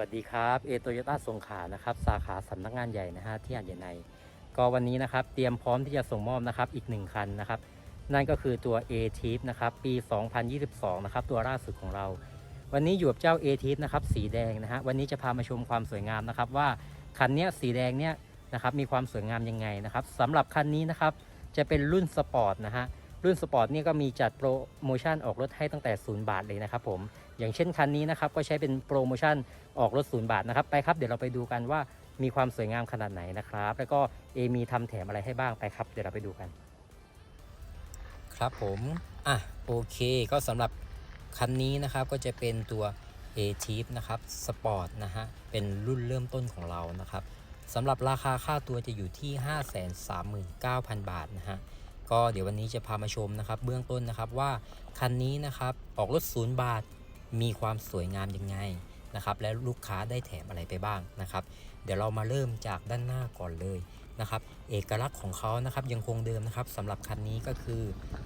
วัสดีครับเอโตโยต้าสงขานะครับสาขาสำนักงานใหญ่นะฮะที่หาดใหญ่ใน ก็วันนี้นะครับเตรียมพร้อมที่จะส่งมอบนะครับอีกหนึ่งคันนะครับ นั่นก็คือตัว a t i p นะครับปี 2022 นะครับตัวล่าสุดของเรา วันนี้อยู่กับเจ้า a t i p นะครับสีแดงนะฮะวันนี้จะพามาชมความสวยงามนะครับว่าคันเนี้ยสีแดงเนี้ยนะครับมีความสวยงามยังไงนะครับสำหรับคันนี้นะครับจะเป็นรุ่นสปอร์ตนะฮะ รุ่นสปอร์ตนี่ก็มีจัดโปรโมชั่นออกรถให้ตั้งแต่ 0 บาทเลยนะครับผมอย่างเช่นคันนี้นะครับก็ใช้เป็นโปรโมชั่นออกรถศูนย์บาทนะครับไปครับเดี๋ยวเราไปดูกันว่ามีความสวยงามขนาดไหนนะครับ แล้วก็เอมีทำแถมอะไรให้บ้างไปครับ เดี๋ยวเราไปดูกัน ครับผมอะโอเคก็สำหรับคันนี้นะครับก็จะเป็นตัว a t i p นะครับสปอร์ตนะฮะเป็นรุ่นเริ่มต้นของเรานะครับสำหรับราคาค่าตัวจะอยู่ที่ 539,000 บาทนะฮะ ก็เดี๋ยววันนี้จะพามาชมนะครับ เบื้องต้นนะครับว่าคันนี้นะครับออกรถศูนย์บาทมีความสวยงามยังไงนะครับและลูกค้าได้แถมอะไรไปบ้างนะครับ เดี๋ยวเรามาเริ่มจากด้านหน้าก่อนเลยนะครับ เอกลักษณ์ของเขานะครับยังคงเดิมนะครับสำหรับคันนี้ก็คือ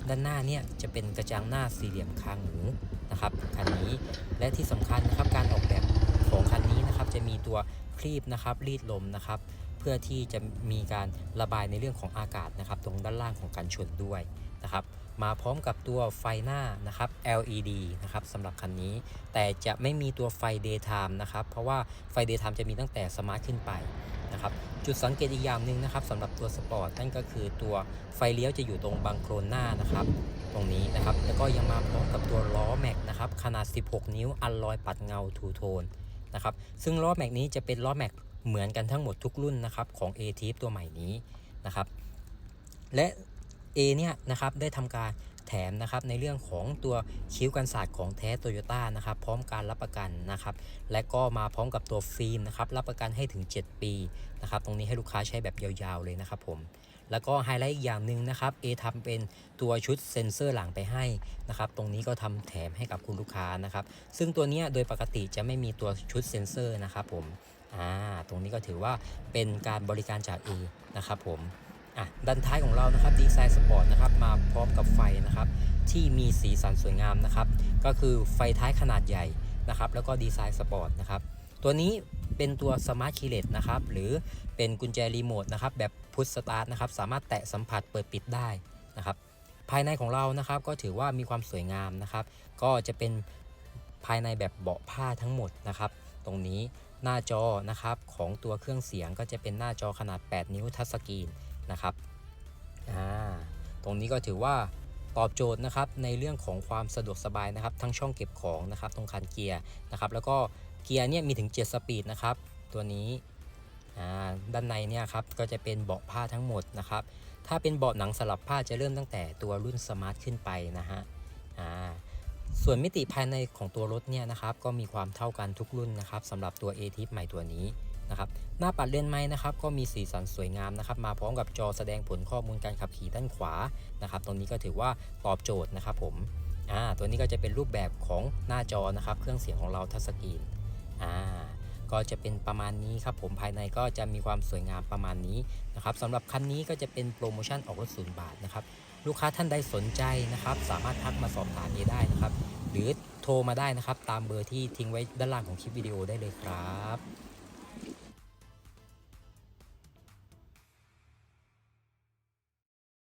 ด้านหน้าเนี่ยจะเป็นกระจังหน้าสี่เหลี่ยมคางหมูนะครับคันนี้และที่สำคัญนะครับการออกแบบของคันนี้นะครับจะมีตัวคลีบนะครับรีดลมนะครับ เพื่อที่จะมีการระบายในเรื่องของอากาศนะครับ ตรงด้านล่างของกันชนด้วยนะครับ มาพร้อมกับตัวไฟหน้านะครับ LED นะครับสำหรับคันนี้ แต่จะไม่มีตัวไฟ daytime นะครับ เพราะว่าไฟ daytime จะมีตั้งแต่สมาร์ทขึ้นไปนะครับจุดสังเกตอีกอย่างหนึ่งนะครับสำหรับตัวสปอร์ตนั่นก็คือตัวไฟเลี้ยวจะอยู่ตรงบังโครนหน้านะครับ ตรงนี้นะครับ แล้วก็ยังมาพร้อมกับตัวล้อแม็กนะครับขนาด 16 นิ้วอัลลอยปัดเงาทูโทนนะครับซึ่งล้อแม็กนี้จะเป็นล้อแม็ก เหมือนกันทั้งหมดทุกรุ่นนะครับของ a t i p ตัวใหม่นี้นะครับ และ A เนี่ยนะครับได้ทำการแถมนะครับในเรื่องของตัวคิ้วกันศาสตร์ของแท้โตโยต้านะครับพร้อมการรับประกันนะครับ และก็มาพร้อมกับตัวฟิล์มนะครับรับประกันให้ถึง 7 ปีนะครับตรงนี้ให้ลูกค้าใช้แบบยาวๆเลยนะครับผมแล้วก็ไฮไลท์อีกอย่างหนึ่งนะครับ A ทำเป็นตัวชุดเซ็นเซอร์หลังไปให้นะครับ ตรงนี้ก็ทำแถมให้กับคุณลูกค้านะครับ ซึ่งตัวเนี้ยโดยปกติจะไม่มีตัวชุดเซ็นเซอร์นะครับผม อ่าตรงนี้ก็ถือว่าเป็นการบริการจาก A นะครับผมอะด้านท้ายของเรานะครับดีไซน์สปอร์ตนะครับมาพร้อมกับไฟนะครับที่มีสีสันสวยงามนะครับก็คือไฟท้ายขนาดใหญ่นะครับแล้วก็ดีไซน์สปอร์ตนะครับตัวนี้เป็นตัวสมาร์ทคีเลสนะครับหรือเป็นกุญแจรีโมทนะครับแบบพุชสตาร์ทนะครับสามารถแตะสัมผัสเปิดปิดได้นะครับภายในของเรานะครับก็ถือว่ามีความสวยงามนะครับ ก็จะเป็นภายในแบบเบาะผ้าทั้งหมดนะครับ ตรงนี้ หน้าจอนะครับของตัวเครื่องเสียงก็จะเป็นหน้าจอขนาด 8 นิ้วทัชสกรีนนะครับอ่าตรงนี้ก็ถือว่าตอบโจทย์นะครับในเรื่องของความสะดวกสบายนะครับ ทั้งช่องเก็บของนะครับตรงคันเกียร์นะครับแล้วก็เกียร์เนี่ยมีถึง 7 สปีดนะครับตัวนี้อ่าด้านในเนี่ยครับก็จะเป็นเบาะผ้าทั้งหมดนะครับถ้าเป็นเบาะหนังสลับผ้าจะเริ่มตั้งแต่ตัวรุ่นสมาร์ทขึ้นไปนะฮะอ่า ส่วนมิติภายในของตัวรถเนี่ยนะครับก็มีความเท่ากันทุกรุ่นนะครับสำหรับตัว a t i p ใหม่ตัวนี้นะครับหน้าปัดเลื่อนไม้นะครับก็มีสีสันสวยงามนะครับมาพร้อมกับจอแสดงผลข้อมูลการขับขี่ด้านขวานะครับตรงนี้ก็ถือว่าตอบโจทย์นะครับผมอ่าตัวนี้ก็จะเป็นรูปแบบของหน้าจอนะครับเครื่องเสียงของเราทัชสกรีนอ่า ก็จะเป็นประมาณนี้ครับผมภายในก็จะมีความสวยงามประมาณนี้นะครับสำหรับคันนี้ก็จะเป็นโปรโมชั่นออกรถศูนย์บาทนะครับลูกค้าท่านใดสนใจนะครับ สามารถทักมาสอบถามเอได้นะครับ หรือโทรมาได้นะครับ ตามเบอร์ที่ทิ้งไว้ด้านล่างของคลิปวิดีโอได้เลยครับ